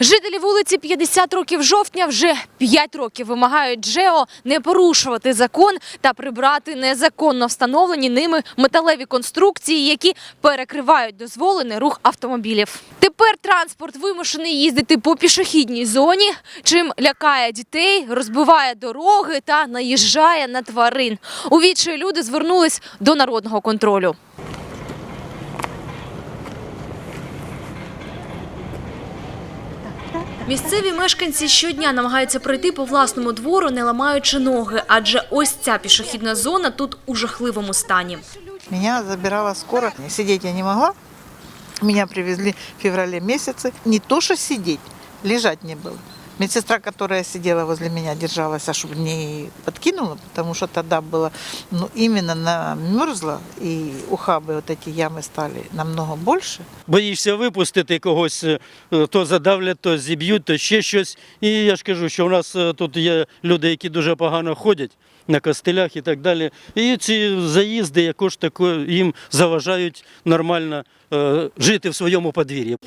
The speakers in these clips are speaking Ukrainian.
Жителі вулиці 50 років жовтня вже 5 років вимагають ЖЕО не порушувати закон та прибрати незаконно встановлені ними металеві конструкції, які перекривають дозволений рух автомобілів. Тепер транспорт вимушений їздити по пішохідній зоні, чим лякає дітей, розбиває дороги та наїжджає на тварин. У люди звернулись до народного контролю. Місцеві мешканці щодня намагаються пройти по власному двору, не ламаючи ноги, адже ось ця пішохідна зона тут у жахливому стані. Мене забирала скоро. сидіти я не могла. Меня привезли в феврале месяце. Не то, что сидеть, лежать не было. Медсестра, которая сидела возле меня, держалась, а чтобы не подкинула, потому что тогда было, ну, именно намерзло, и ухабы, вот эти ямы стали намного больше. боїшся випустити когось, е, то задавлять, то зіб'ють, то ще щось. І я ж кажу, що у нас е, тут є люди, які дуже погано ходять на костелях і так далі. І ці заїзди якось тако їм заважають нормально е, жити в своєму подвір'ї.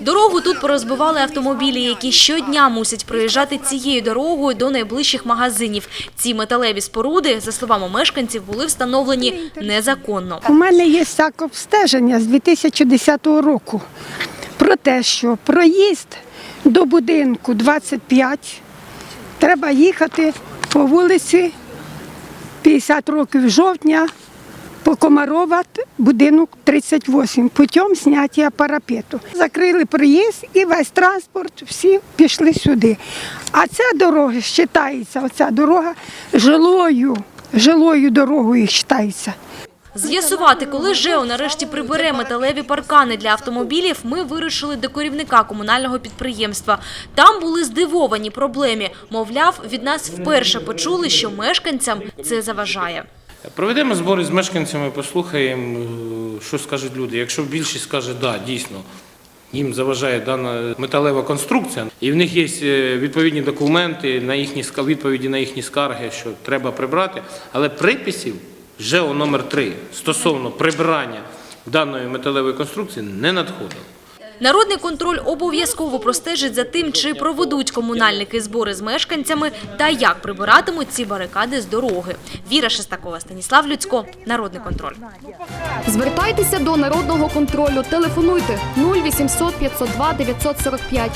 Дорогу тут порозбивали автомобілі, які щодня мусять проїжджати цією дорогою до найближчих магазинів. Ці металеві споруди, за словами мешканців, були встановлені незаконно. У мене є так обстеження з 2010 року про те, що проїзд до будинку 25 треба їхати по вулиці 50 років жовтня по Комарова, будинок 38, путем зняття парапету. Закрили проїзд і весь транспорт, всі пішли сюди. А ця дорога вважається, оця дорога жилою, жилою дорогою вважається. З'ясувати, коли ЖЕО нарешті прибере металеві паркани для автомобілів, ми вирушили до керівника комунального підприємства. Там були здивовані проблемі. Мовляв, від нас вперше почули, що мешканцям це заважає. Проведемо збори з мешканцями, послухаємо, е, що скажуть люди. Якщо більшість скаже, да, дійсно, їм заважає дана металева конструкція, і в них є е, відповідні документи на їхні відповіді на їхні скарги, що треба прибрати, але приписів ЖЕО номер 3 стосовно прибирання даної металевої конструкції не надходило. Народний контроль обов'язково простежить за тим, чи проведуть комунальники збори з мешканцями та як прибиратимуть ці барикади з дороги. Віра Шестакова, Станіслав Людсько. Народний контроль. Звертайтеся до народного контролю. Телефонуйте 0800 502 945